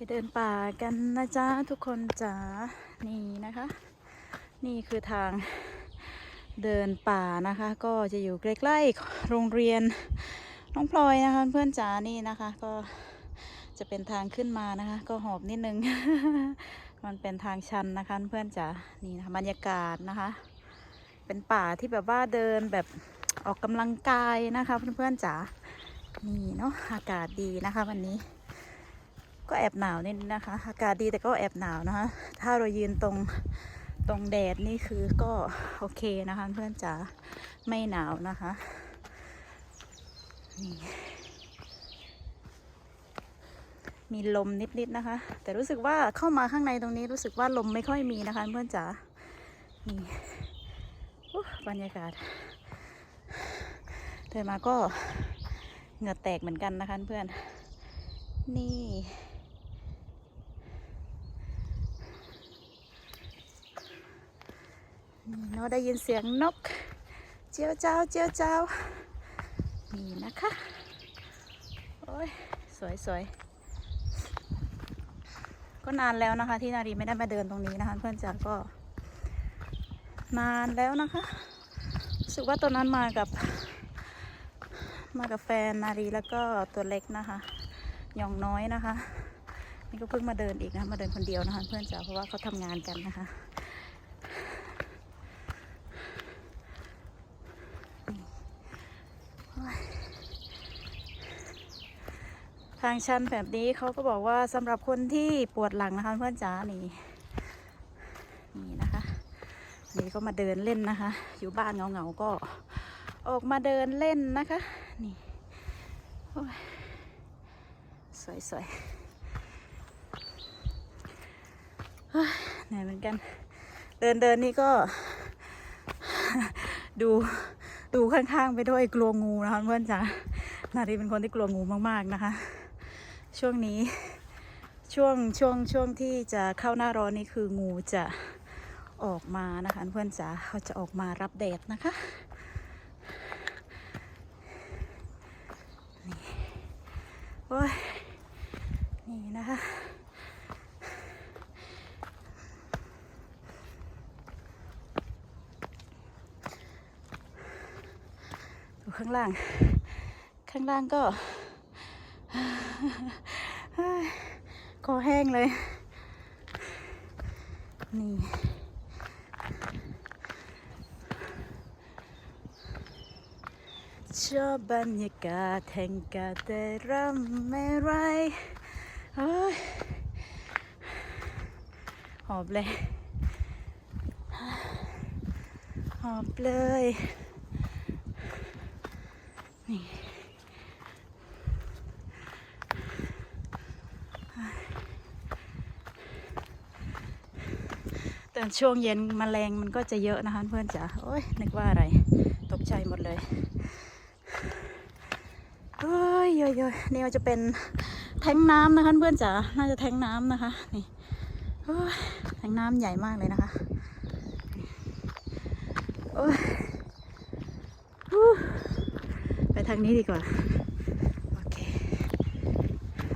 ไปเดินป่ากันนะจ๊ะทุกคนจ๋านี่นะคะ นี่คือทางเดินป่านะคะ ก็จะอยู่ใกล้ๆโรงเรียนน้องพลอยนะคะ เพื่อนจ๋านี่นะคะ ก็จะเป็นทางขึ้นมานะคะ ก็หอบนิดนึง มันเป็นทางชันนะคะ เพื่อนจ๋านี่นะคะบรรยากาศนะคะ เป็นป่าที่แบบว่าเดินแบบออกกำลังกายนะคะ เพื่อนๆจ๋านี่เนาะอากาศดีนะคะวันนี้ ก็แอบหนาวนิดนะคะ อากาศดีแต่ก็แอบหนาวนะคะ ถ้าเรายืนตรงตรงแดดนี่คือก็โอเคนะคะ เพื่อนจ๋าไม่หนาวนะคะนี่มีลมนิดๆนะคะ แต่รู้สึกว่าเข้ามาข้างในตรงนี้รู้สึกว่าลมไม่ค่อยมีนะคะ เพื่อนจ๋านี่บรรยากาศเดินมาก็เหงื่อแตกเหมือนกันนะคะเพื่อนนี่ เนาะได้ยินเสียงนก เจียวเจ้าเจียวเจ้านี่นะคะ โอ้ย สวยสวยก็นานแล้วนะคะ ที่นารีไม่ได้มาเดินตรงนี้นะคะ เพื่อนจ๋าก็ นานแล้วนะคะรู้สึกว่าตอนนั้นมากับ มากับแฟนนารีแล้วก็ตัวเล็กนะคะยองน้อยนะคะ นี่ก็เพิ่งมาเดินอีกนะมาเดินคนเดียวนะคะ เพื่อนจ๋าเพราะว่าเขาทำงานกันนะคะ ทางชันแบบนี้เขาก็บอกว่าสำหรับคนที่ปวดหลังนะคะเพื่อนจ๋านี่นี่นะคะนนี้ก็มาเดินเล่นนะคะ อยู่บ้านเงาๆก็ออกมาเดินเล่นนะคะ นี่โอ้ยสวยๆเหนื่อยเหมือนกัน เดินเดินนี่ก็ ดูดูข้างๆไปด้วยกลัวงูนะคะเพื่อนจ๋านารีเป็นคนที่กลัวงูมากๆนะคะ ช่วงนี้ช่วงช่วงช่วงที่จะเข้าหน้าร้อนนี่คืองูจะออกมานะคะเพื่อนจ๋าเขาจะออกมารับแดดนะคะนี่โอ้ยนี่นะคะดูข้างล่าง ข้างล่างก็ คอแห้งเลย นี่ ชอบบรรยากาศแห่งการได้รำไม่ไรเฮ้ยหอบเลย หอบเลย นี่ ช่วงเย็นมแมลงมันก็จะเยอะนะคะเพื่อนจ๋าโอ้ยนึกว่าอะไร ตกใจหมดเลยเอ้ยเยอะๆนี่จะเป็นแทงน้ำนะคะเพื่อนจ๋าน่าจะแทงน้ำนะคะนี่โอ้ยแทงน้ำใหญ่มากเลยนะคะโอ้ยไปทางนี้ดีกว่าโอเค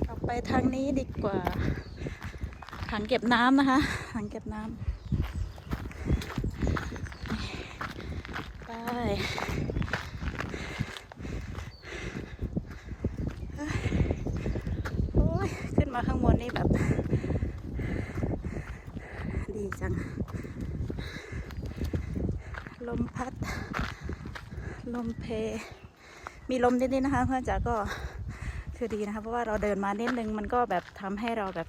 เราไปทางนี้ดีกว่าถังเก็บน้ำนะคะถังเก็บน้ำไปเฮ้ย โอ้ย ขึ้นมาข้างบนนี่แบบ ดีจัง ลมพัด ลมเพ มีลมนิดๆนะคะ เพื่อนจ๋าก็คือดีนะคะ เพราะว่าเราเดินมานิดนึงมันก็แบบทำให้เราแบบ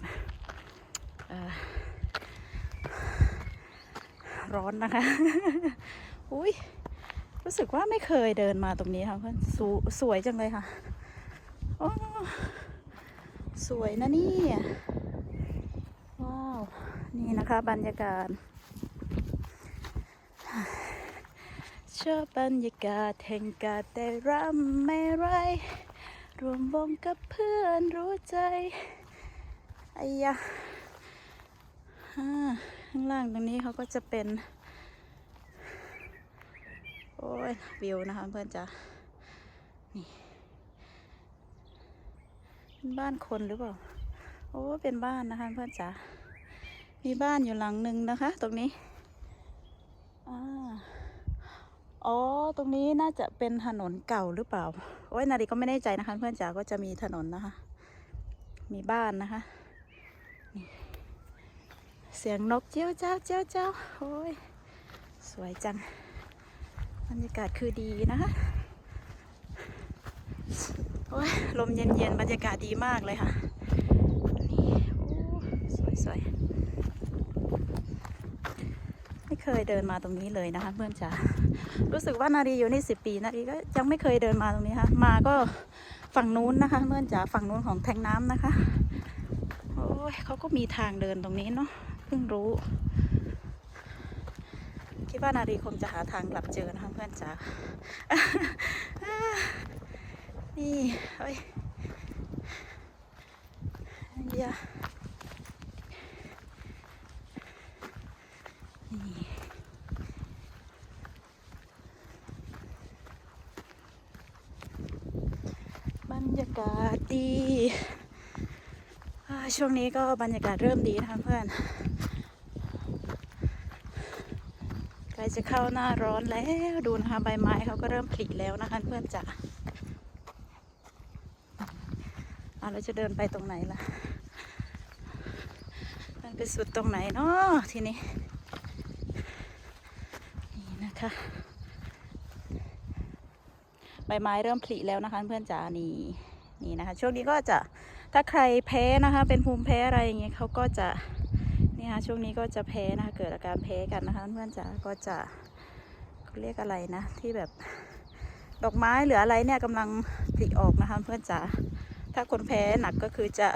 ร้อนนะคะ อุ้ย รู้สึกว่าไม่เคยเดินมาตรงนี้ค่ะเพื่อนสวสวยจังเลยค่ะโอ้สวยนะนี่ว้าว นี่นะคะบรรยากาศ ชอบบรรยากาศแห่งการได้รำไม่ไร รวมวงกับเพื่อนรู้ใจไอ้ยะข้างล่างตรงนี้เขาก็จะเป็น อ้ยวิวนะคะเพื่อนจ้ะนี่เป็นบ้านคนหรือเปล่า โอ้เป็นบ้านนะคะเพื่อนจ๋ามีบ้านอยู่หลังหนึ่งนะคะ ตรงนี้อ่าอ๋อ ตรงนี้น่าจะเป็นถนนเก่าหรือเปล่า โอ้ยนาดีก็ไม่แน่ใจนะคะ เพื่อนจ๋าก็จะมีถนนนะคะ มีบ้านนะคะ เสียงนกเจ้าเจ้าเจ้าเจ้าโอ้ย สวยจัง รรยากาศคือดีนะคะโอ้ยลมเย็นๆ บรรยากาศดีมากเลยค่ะ นี่โอ้สวยๆ ไม่เคยเดินมาตรงนี้เลยนะคะเพื่อนจ๋า รู้สึกว่านาดีอยู่นี่สิปีนาดีก็ยังไม่เคยเดินมาตรงนี้ค่ะ มาก็ฝั่งนู้นนะคะเพื่อนจ๋าฝั่งนู้นของแทงน้ำนะคะ โอ้ยเขาก็มีทางเดินตรงนี้เนาะ เพิ่งรู้ คิดว่านาดีคงจะหาทางกลับเจอนะคะเพื่อนจ๋า นี่เฮ้ยเดียนี่บรรยากาศดี ช่วงนี้ก็บรรยากาศเริ่มดีนะคะเพื่อน ใก ล้จะเข้าหน้าร้อนแล้วดูนะคะ ใบไม้เขาก็เริ่มผลิแล้วนะคะเพื่อนจ๋าอะเราจะเดินไปตรงไหนล่ะ มันไปสุดตรงไหนเนาะทีนี้ นี่นะคะ ใบไม้เริ่มผลิแล้วนะคะเพื่อนจ๋านี่นี่นะคะ ช่วงนี้ก็จะถ้าใครแพ้นะคะ เป็นภูมิแพ้อะไรอย่างเงี้ยเขาก็จะ นี่ค่ะช่วงนี้ก็จะแพ้นะคะเกิดอาการแพ้กันนะคะเพื่อนจ๋าก็จะเขาเรียกอะไรนะ ที่แบบดอกไม้หรืออะไรเนี่ยกำลังผลิออกนะคะเพื่อนจ๋าถ้าคนแพ้หนักก็คือจะ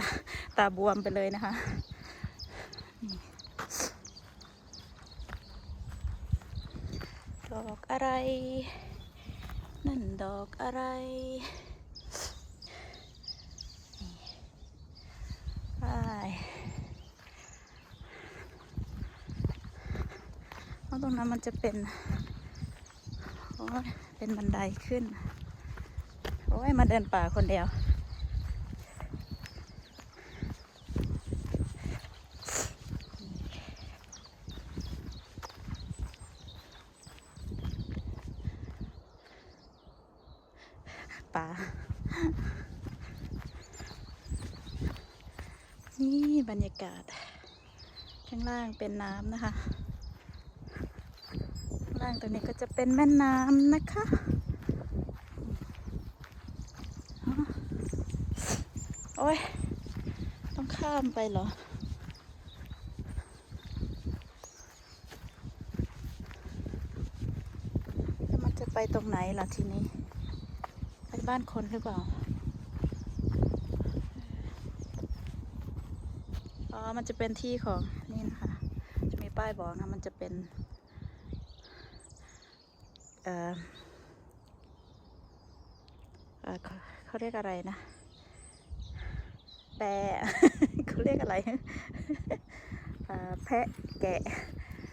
ตาบวมไปเลยนะคะดอกอะไร นั่นดอกอะไรนี่ไปเพ รงนั้นมันจะเป็นโอ้ยเป็นบันไดขึ้น โอ้ยมาเดินป่าคนเดียว ป่า นี่บรรยากาศ ข้างล่างเป็นน้ำนะคะางล่างตรงนี้ก็จะเป็นแม่น้ำนะคะ โอ้ย ต้องข้ามไปเหรอแล้วมันจะไปตรงไหนล่ะทีนี้ ไปบ้านคนหรือเปล่า อ๋อ มันจะเป็นที่ของนี่นะคะ จะมีป้ายบอกนะ มันจะเป็น เอ่อเขาเรียกอะไรนะ แปะเขาเรียกอะไรแพะแกะ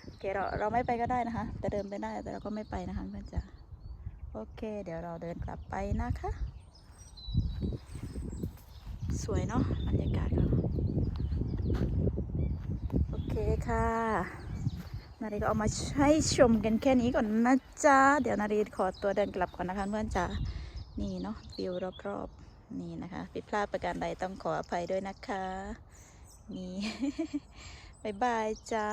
โอเคเราเราไม่ไปก็ได้นะคะ แต่เดินไปได้แต่เราก็ไม่ไปนะคะเพื่อนจ๋าโอเค เดี๋ยวเราเดินกลับไปนะคะ สวยเนาะบรรยากาศเขาโอเคค่ะ นารีก็เอามาให้ชมกันแค่นี้ก่อนนะจ๊ะ เดี๋ยวนารีขอตัวเดินกลับก่อนนะคะเพื่อนจ๋า นี่เนาะวิวรอบๆ นี่นะคะ ผิดพลาดประการใดต้องขออภัยด้วยนะคะ นี่ บายบายจ้า